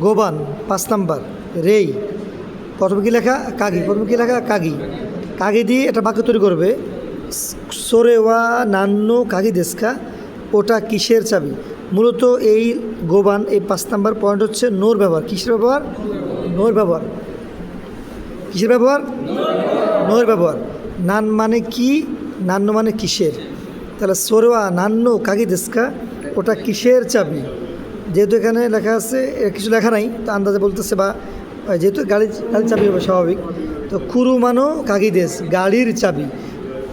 গোবান, পাঁচ নাম্বার, রেই। প্রথমে কি লেখা? কাগি। প্রথমে কি লেখা? কাগি। কাগি দিয়ে একটা বাক্য তৈরি করবে। সোরে ওয়া নান্ন কাগি দেশকা, ওটা কিসের চাবি? মূলত এই গোবান, এই পাঁচ নাম্বার পয়েন্ট হচ্ছে নোর ব্যবহার। কিসের ব্যবহার? নোর ব্যবহার। কিসের ব্যবহার? নোর ব্যবহার। নান মানে কি? নান্ন মানে কিসের? তাহলে সোরোয়া নান্ন কাগি দেশকা, ওটা কিসের চাবি? যেহেতু এখানে লেখা আছে কিছু লেখা নাই, তো আন্দাজে বলতেছে বা যেহেতু গাড়ি গাড়ির চাবি হবে স্বাভাবিক, তো কুরু মানো কাগি দেশ, গাড়ির চাবি।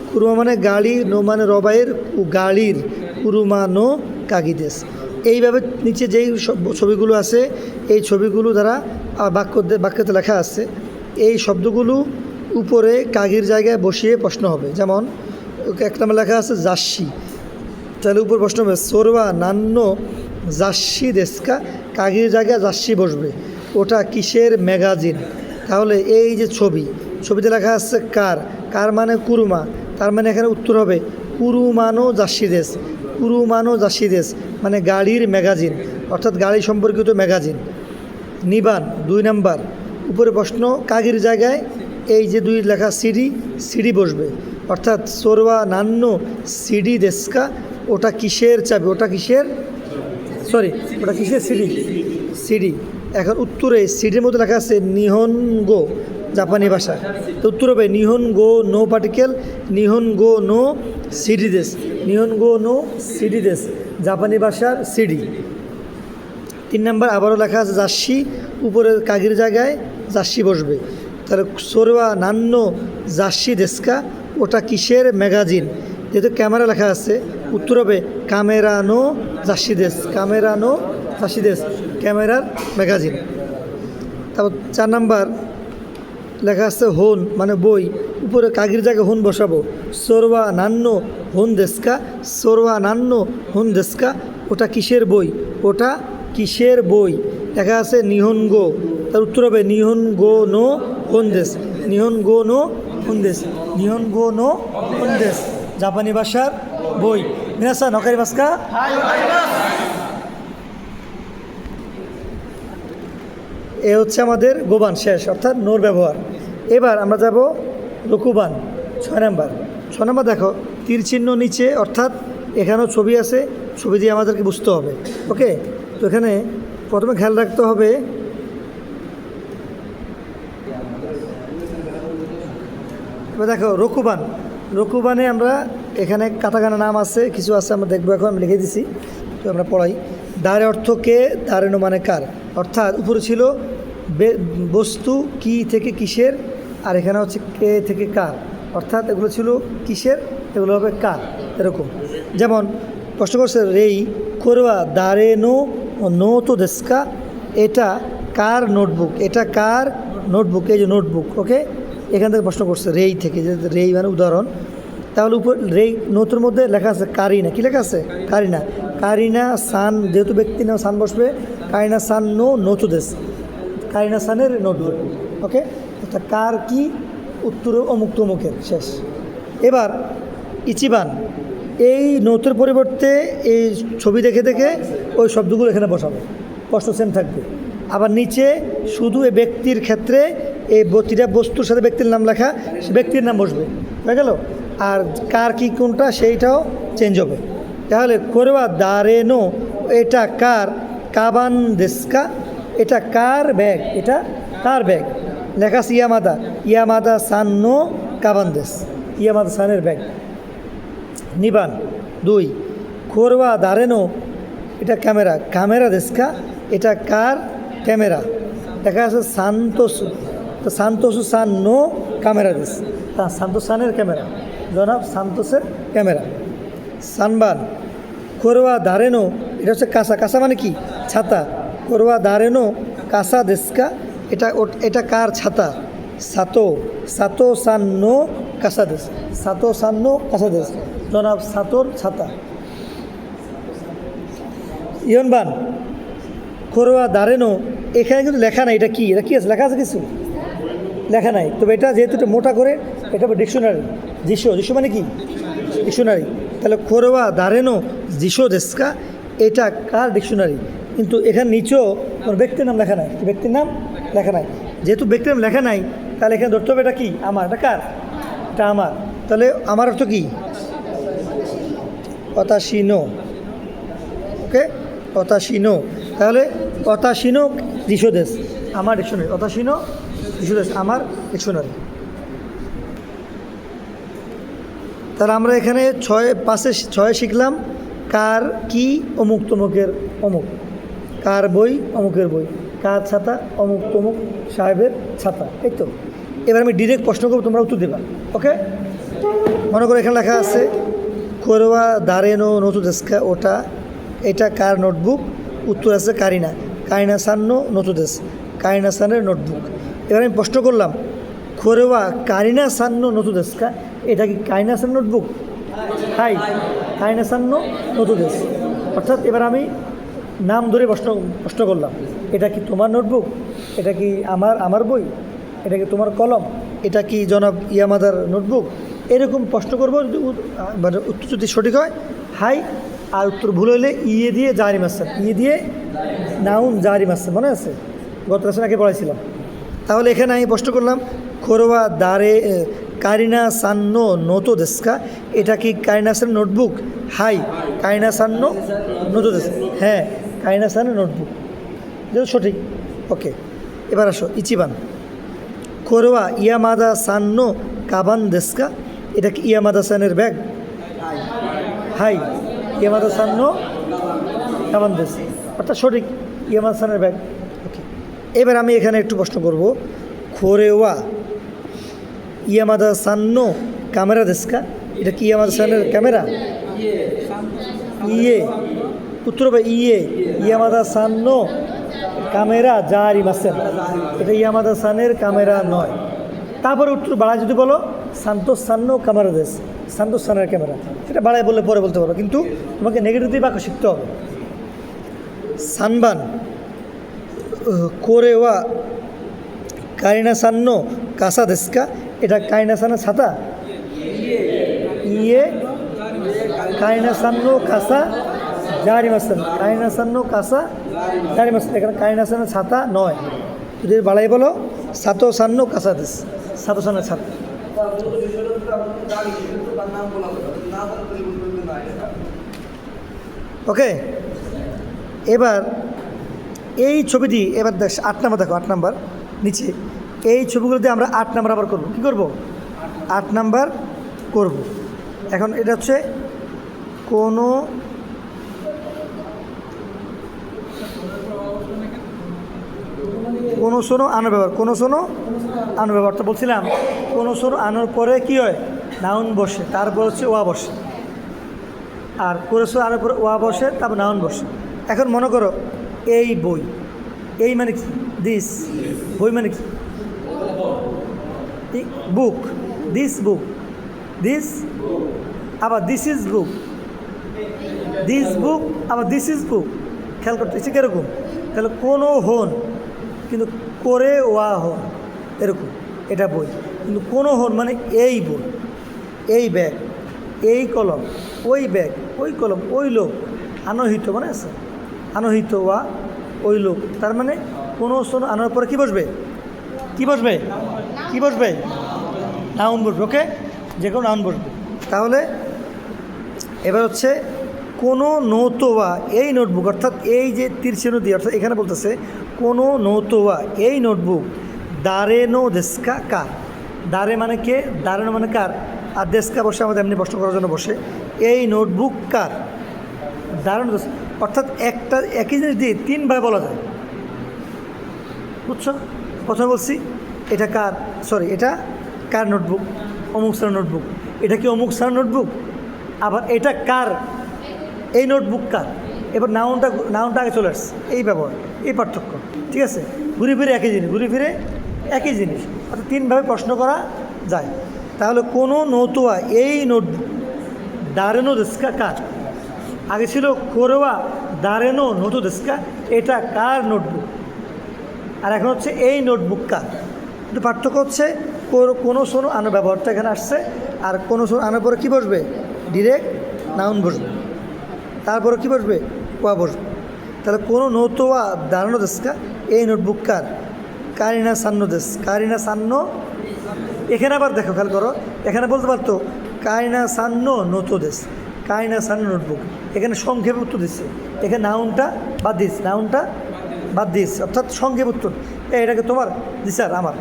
কুরুমা মানে গাড়ি নো মানে রবাইয়ের গাড়ির কুরুমা নো কাগিদেশ এইভাবে নিচে যেই ছবিগুলো আছে, এই ছবিগুলো দ্বারা বাক্য বাক্যতে লেখা আছে, এই শব্দগুলো উপরে কাগির জায়গায় বসিয়ে প্রশ্ন হবে। যেমন, এক আমার লেখা আছে জাসি তাহলে উপর প্রশ্ন হবে সোরবা নান্ন জাসি দেশকা, কাগির জায়গায় জার্সি বসবে। ওটা কিসের ম্যাগাজিন? তাহলে এই যে ছবি, ছবিতে লেখা আছে কার কার মানে কুরুমা, তার মানে এখানে উত্তর হবে কুরুমানো জাসি দেশ, কুরুমানো জাসি দেশ মানে গাড়ির ম্যাগাজিন, অর্থাৎ গাড়ি সম্পর্কিত ম্যাগাজিন। নিবান, দুই নাম্বার, উপরে প্রশ্ন, কাগির জায়গায় এই যে দুই লেখা সিডি সিডি বসবে, অর্থাৎ সোরবা নান্ন সিডি দেশকা, ওটা কিসের চাবি, ওটা কিসের সরি ওটা কিসের সিডি? সিডি। এখন উত্তরে সিডির মধ্যে লেখা আছে নিহন গো জাপানি ভাষা। তো উত্তর হবে নিহন গো নো পার্টিকেল নিহন গো নো সিডি দেশ। নিহন গো নো সিডি দেশ, জাপানি ভাষার সিডি। তিন নম্বর আবারও লেখা আছে জার্সি উপরে কাগির জায়গায় জার্সি বসবে। তাহলে সোরবা নান্ন জার্সি দেশকা, ওটা কিসের ম্যাগাজিন? যেহেতু ক্যামেরা লেখা আছে উত্তর হবে কামেরানো জার্সি দেশ কামেরানো জার্সি দেশ ক্যামেরার ম্যাগাজিন। তারপর চার নাম্বার, লেখা আছে হোন মানে বই। উপরে কাগির জায়গায় হোন বসাবো। সোরবা নান্ন হোন দেশকা সোরবা নান্ন হোন দেশকা, ওটা কিসের বই? ওটা কিসের বই? লেখা আছে নিহন গো তার উত্তর হবে নিহন গো নো হোন দেশ। নিহন গো নো হোন দেশ। নিহন গো নো হোন দেশ। জাপানি ভাষার বই। মিনাসা নকারি ভাস্কা এ হচ্ছে আমাদের গোবান, শেষ, অর্থাৎ নোর ব্যবহার। এবার আমরা যাব লকুবান ছয় নাম্বার। ছয় নাম্বার দেখো, তীর চিহ্ন নিচে, অর্থাৎ এখানেও ছবি আছে, ছবি দিয়ে আমাদেরকে বুঝতে হবে। ওকে? তো এখানে প্রথমে খেয়াল রাখতে হবে, এবার দেখো, রকুবান রকুবানে আমরা এখানে কাটাকানা নাম আছে, কিছু আছে আমরা দেখব এখন, আমি লিখে দিছি, তো আমরা পড়াই। দ্বারে অর্থ কে দ্বারেনো মানে কার? অর্থাৎ উপরে ছিল বস্তু, কি থেকে কিসের, আর এখানে হচ্ছে কে থেকে কার? অর্থাৎ এগুলো ছিল কিসের, এগুলো হবে কার? এরকম। যেমন প্রশ্ন করছে, রেই, করবা, দাঁড়ে নো নো তো দেশকা, এটা কার নোটবুক? এটা কার নোটবুক? এই যে নোটবুক, ওকে? এখান থেকে প্রশ্ন করছে, রেই থেকে, যে রেই মানে উদাহরণ। তাহলে উপর, রেই নোটের মধ্যে লেখা আছে কারিনা, কি লেখা আছে? কারিনা। কারিনা সান, যেহেতু ব্যক্তি নাম সান বসবে, কারিনা সান নো নোটু দেশ। কারিনা সানের নোটবুক ওকে অর্থাৎ কার কি উত্তর অমুক তমুকের? শেষ। এবার, ইচিবান। এই নোটের পরিবর্তে এই ছবি দেখে দেখে ওই শব্দগুলো এখানে বসাবো। প্রশ্ন সেম থাকবে। আবার নিচে শুধু এ ব্যক্তির ক্ষেত্রে এই প্রতিটা বস্তুর সাথে ব্যক্তির নাম লেখা ব্যক্তির নাম বসবে। হয়ে গেল? আর কার কি কোনটা, সেইটাও চেঞ্জ হবে। তাহলে করবা দারেনো এটা কার? কাবান দেশকা, এটা কার ব্যাগ? এটা কার ব্যাগ? লেখা আছে ইয়ামাদা। ইয়ামাদা সান্নো কাবান দেশ। ইয়ামাদা সানের ব্যাগ। নিবান। দুই খোরবা দারেনো এটা ক্যামেরা। ক্যামেরা দেশকা, এটা কার ক্যামেরা? দেখা আছে সান্তোসু। তো সান্তোসু সান নো ক্যামেরা তা সান্তোস সানের ক্যামেরা। জনাব সান্তোসের ক্যামেরা। সানবান খোরবা দারেনো এটা হচ্ছে কাঁসা। কাঁসা মানে কি? ছাতা। খোরবা দারেনো কাঁসা দেশকা, এটা এটা কার ছাতা? সাতো। সাতো সান্নো কাঁসা দেশ। সাতো সান্নো কাঁসা দেশ। জনাব সাতোর ছাতা। ইয়নবান খোরোয়া দাঁড়েনো এখানে কিন্তু লেখা নাই, এটা কি? এটা কি আছে? লেখা আছে কিছু? লেখা নাই। তবে এটা যেহেতু এটা মোটা করে, এটা ডিকশনারি। জিসো জিসো মানে কি? ডিকশনারি। তাহলে খোরোয়া দারেনো, জিসো দেশকা এটা কার ডিকশনারি? কিন্তু এখানে নিচেও কোনো ব্যক্তির নাম লেখা নাই। ব্যক্তির নাম লেখা নাই। যেহেতু ব্যক্তির নাম লেখা নাই, তাহলে এখানে ধরতে হবে এটা কি? আমার। এটা কার? এটা আমার। তাহলে আমার অর্থ কি? অতাশিনো ওকে? অতাশিনো তাহলে অতাশিনো দিশোদেশ আমার ডিকশনারি। অতাশিনো দিশোদেশ আমার ডিকশনারি তাহলে আমরা এখানে ছয় পাশে ছয় শিখলাম, কার কি অমুক তমুকের অমুক, কার বই অমুকের বই, কার ছাতা অমুক তমুক সাহেবের ছাতা, এই তো। এবার আমি ডিরেক্ট প্রশ্ন করব, তোমরা উত্তর দেবা, ওকে? মনে করো এখানে লেখা আছে করোয়া দারেনো নতু দেশকা ওটা এটা কার নোটবুক? উত্তর আছে, কারিনা। কারিনা সান্ন নতু দেশ। কারিনা সানের নোটবুক। এবার আমি প্রশ্ন করলাম খোরেওয়া কারিনা সান্ন নতু দেশকা এটা কি কারিনা সান নোটবুক হাই কারিনা সান্ন নতু দেশ। অর্থাৎ এবার আমি নাম ধরে প্রশ্ন প্রশ্ন করলাম, এটা কি তোমার নোটবুক এটা কি আমার আমার বই? এটা কি তোমার কলম? এটা কি জনাব ইয়ামাদার নোটবুক এরকম প্রশ্ন করব, যদি মানে উত্তর যদি সঠিক হয়, হাই, আর উত্তর ভুল হলে ইয়ে দিয়ে জারি মাসছেন ইয়ে দিয়ে নাউন জারি মাসছেন মনে আছে? গত ক্লাসে আগে পড়াইছিলাম। তাহলে এখানে আমি প্রশ্ন করলাম খোরোয়া দারে কারিনা সান্ন নোতো দেশকা? এটা কি কারিনা সান নোটবুক? হাই, কারিনা সান্ন নোতো দেশ হ্যাঁ কারিনা সানের নোটবুক। যেটা সঠিক। ওকে, এবার আসো, ইচিবান। খোরোয়া ইয়ামাদা সান্ন কাবান দেশকা? এটা কি ইয়ামাদা সানের ব্যাগ? হাই, ইয়ামাদা সান্ন কাবান দেশ। অর্থাৎ সঠিক, ইয়ামাদা সানের ব্যাগ। এবার আমি এখানে একটু প্রশ্ন করব। খোরেওয়া, ইয়ামাদা সান্ন ক্যামেরা দেশকা? এটা কি ইয়ামাদা সানের ক্যামেরা? ইয়ে উত্তর হবে ইয়ে। ইয়ামাদা সান্ন ক্যামেরা জারি মাসেন। এটা ইয়ামাদা সানের ক্যামেরা নয়। তারপরে উত্তর বাড়ায় যদি বলো সান্তোষ সান্ন ক্যামেরা দেশ সান্তোষ সানের ক্যামেরা। সেটা বাড়ায় বললে পরে বলতে পারো। কিন্তু তোমাকে নেগেটিভ বাক্য শিখতে হবে। সানবান কোরেওয়া কারিনা সান্ন কাসা দেশকা এটা কারিনা সানের ছাতা ইয়ে কারিনা সান্ন কাসা জারি মাসান কারিনা সান্ন কাসা জারি মাসান এখানে কারিনা সানের ছাতা নয়। যদি বাড়াই বলো সাতো সান্ন কাসা দেশ সাতো। সানের ছাতা ওকে, এবার এই ছবিটি, এবার দেখ, আট নাম্বার দেখো, আট নাম্বার, নিচে। এই ছবিগুলোতে আমরা আট নাম্বার আবার করব। কি করব? আট নাম্বার করব। এখন এটা হচ্ছে কোনো কোনো শোনো আনো ব্যবহার, কোনো শোনো আনো ব্যবহার। তো বলছিলাম, কোনো শোনো আনোর পরে কি হয়? নাউন বসে, তারপর হচ্ছে ওয়া বসে। আর কোনো কোরসো আনোর পরে ওয়া বসে, তারপর নাউন বসে। এখন মনে করো এই বই। এই মানে কি? দিস বই মানে কি? বুক দিস বুক দিস আবার this is book this book আবার দিস ইজ বুক খেয়াল করতে হচ্ছে কীরকম? তাহলে কোনো হন, কিন্তু করে ওয়া হন, এরকম। এটা বই। কিন্তু কোনো হন মানে এই বই। এই ব্যাগ এই কলম। ওই ব্যাগ ওই কলম। ওই লোক। আনহিত মানে আছে। আনহিত ওয়া ওই লোক। তার মানে কোনো শোনো আনার পরে কী বসবে? কী বসবে? কী বসবে? নাউন বসবে, ওকে? যে কোনো নাউন বসবে। তাহলে এবার হচ্ছে কোনো নৌতোয়া এই নোটবুক, অর্থাৎ এই যে তীর্ষে নদী অর্থাৎ এখানে বলতেছে, কোনো নৌতোয়া এই নোটবুক দারেনো দেশকা কার? দারে মানে কে? দারেনো মানে কার? আর দেশকা বসে আমাদের এমনি প্রশ্ন করার জন্য বসে। এই নোটবুক কার? দারুণ দেশ অর্থাৎ একটা, একই জিনিস দিয়ে তিনভাবে বলা যায়। বুঝছ? প্রথমে বলছি, এটা কার? সরি এটা কার নোটবুক? অমুক স্যার নোটবুক। এটা কি অমুক স্যার নোটবুক? আবার এটা কার? এই নোটবুক কার? এবার নাউনটা নাউনটা আগে চলে আসছে এই ব্যবহার, এই পার্থক্য, ঠিক আছে? ঘুরে ফিরে একই জিনিস, ঘুরে ফিরে একই জিনিস। অর্থাৎ তিনভাবে প্রশ্ন করা যায়। তাহলে কোনো নতুয়া এই নোটবুক দারেনো দেশকা কার আগে ছিল কোরোয়া দারেনো নতু দেশকা এটা কার নোটবুক? আর এখন হচ্ছে এই নোটবুক কার? কিন্তু পার্থক্য হচ্ছে কোনো- শোনো আনো ব্যবহারটা এখানে আসছে, আর কোনো শোনো আনার পরে কী বসবে? ডিরেক্ট নাউন বসবে। তারপরে কী বসবে? কোয়া বসবে। তাহলে কোনো নোতোয়া দাঁড়ানো দেশকা এই নোটবুক কার? কারিনা সান্ন দেশ, কারিনা সান্ন। এখানে আবার দেখো, খেয়াল করো, এখানে বলতে পারতো, কারিনা সান্ন নত দেশ। কারিনা সান্ন নোটবুক। এখানে সংক্ষেপে উত্তর দিচ্ছে। এখানে নাউনটা বাদ দিস নাউনটা বাদ দিস অর্থাৎ সংক্ষেপ উত্তর। এটাকে তোমার, জি স্যার, আমার।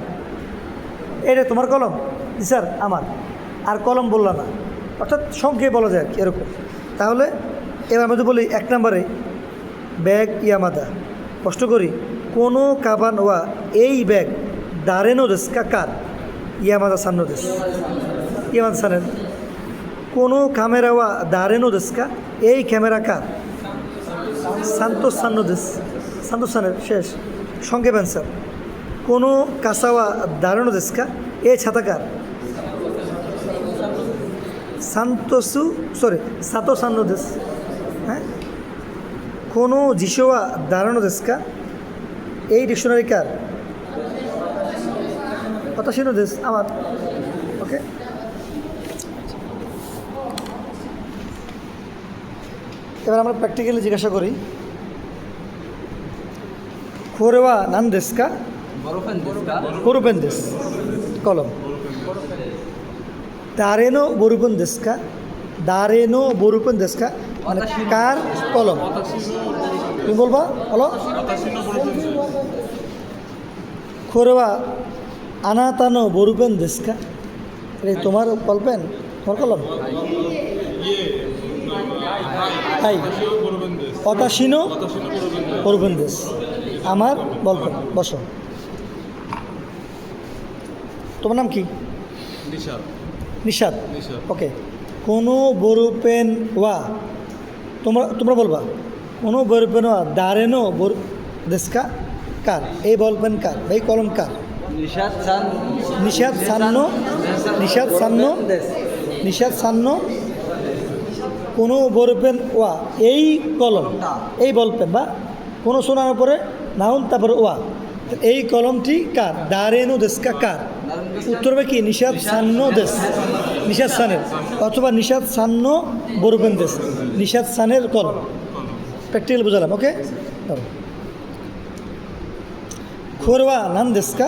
এটা তোমার কলম? জি স্যার, আমার। আর কলম বললা না। অর্থাৎ সংক্ষেপে বলা যায় এরকম। তাহলে এবার আমি তো বলি, এক নম্বরে, ব্যাগ ইয়ামাদা কষ্ট করি, কোনো কাবান ওয়া এই ব্যাগ দারেনো দেশ কার ইয়ামাদা সান্ন দেশ ইয়ামাদা সানের কোনো ক্যামেরা ওয়া দারেনো দেশ কা? এই ক্যামেরা কার? সান্তোষ সান্ন দেশ সান্তোষ সানের, শেষ। সংক্ষেপ অ্যান্সার কোনো কাসাওয়া দারুণ দেশকা এ ছাতাকার সান্তোসু, সরি, সাতো সান্ন দেশ হ্যাঁ? কোনো জিসোয়া দারুণ দেশকা এই ডিকশনারি কার? কথা দেশ আমার ওকে এবার আমরা প্র্যাকটিক্যালি জিজ্ঞাসা করি। খোরেওয়া নান দেশকা কোরুপেন দেশ কলম। দারেনো বরুপন দেশকা দারেনো বরুপন দেশকা মানে কার কলম? তুমি বলবা? বলো। খোরেওয়া আনাতানো বরুপেন এই তোমার বলবেন? তোমার কলম? তাই? অতাশিনো বরুপেন দেশ আমার বলবেন বসো। তোমার নাম কি? নিশাদ ওকে। কোনো বড় পেন ওয়া তোমরা তোমরা বলবা। কোনো বড় পেন ওয়া দাঁড়েনো বড় দেশকা কার? এই বল পেন কার? এই কলম কার? নিশাদ সান নিশাদ সান্ন নিশাদ সান্ন নিশাদ সান্ন কোনো বড় পেন ওয়া এই কলম এই বল পেন বা কোনো শোনার উপরে নাউন তারপরে ওয়া। এই কলমটি কার? দাঁড়েনো দেশকা কার? উত্তর হবে কি? নিষাদ সান্ন দেশ। নিষাদ সানের অথবা নিষাদ সান্ন বরুপেন দেশ। নিষাদ সানের কলম। প্র্যাকটিক্যাল বুঝালাম ওকে খোরওয়া নান দেশকা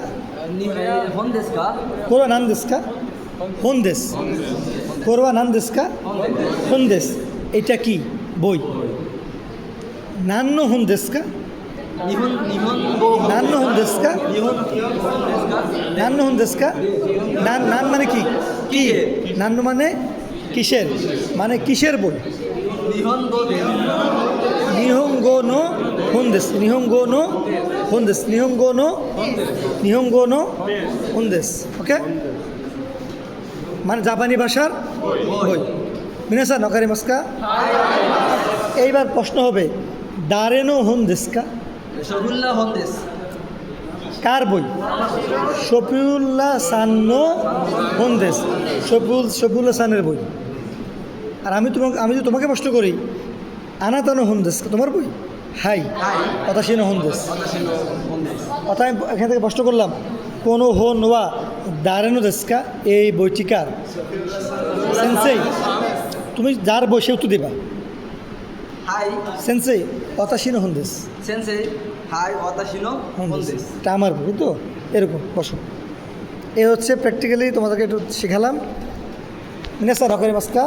খোরওয়া নান দেশকা হন দেশ। খোরওয়া নান দেশকা হন দেশ। এটা কি? বই। নান্ন হন দেশকা নিহন নিহন গো নান্ন হন দেশকা নান্ন হন নান নান মানে কি? কি? নান্ন মানে কিসের? মানে কিসের বই? নিহঙ্গো নো হুন্দেস নিহঙ্গো নো হুন্দেস নিহঙ্গো নো নিহঙ্গো নো হুন্দেস ওকে? মানে জাপানি ভাষার মিনাসা নকারি মাস্কা? এইবার প্রশ্ন হবে দারেনো হুন্দেসকা? শহুল্লাহ হন দেশ কার বই? শফিউল্লাহ সান্ন হুন্দেস। শফিউল শফিউল্লাহ সানের বই। আর আমি তোমাকে আমি যদি তোমাকে প্রশ্ন করি আনাতানো হুন্দেস তোমার বই? হাই অতাশীন হুন্দেস। হন দেশ অর্থাৎ আমি এখান থেকে প্রশ্ন করলাম কোনো হো নোয়া দাঁড়ানো দেশকা এই বইটি কার? সেন্সেই তুমি যার বসেও তো দিবা? হাই সেন্সেই অতাশীন হন্দেস সেন্সেই হাই অতাশিনো হন্দেস এটা আমার ভুল তো? এরকম বসো। এ হচ্ছে প্র্যাকটিক্যালি তোমাদেরকে একটু শেখালাম। Sir হকারি Musca.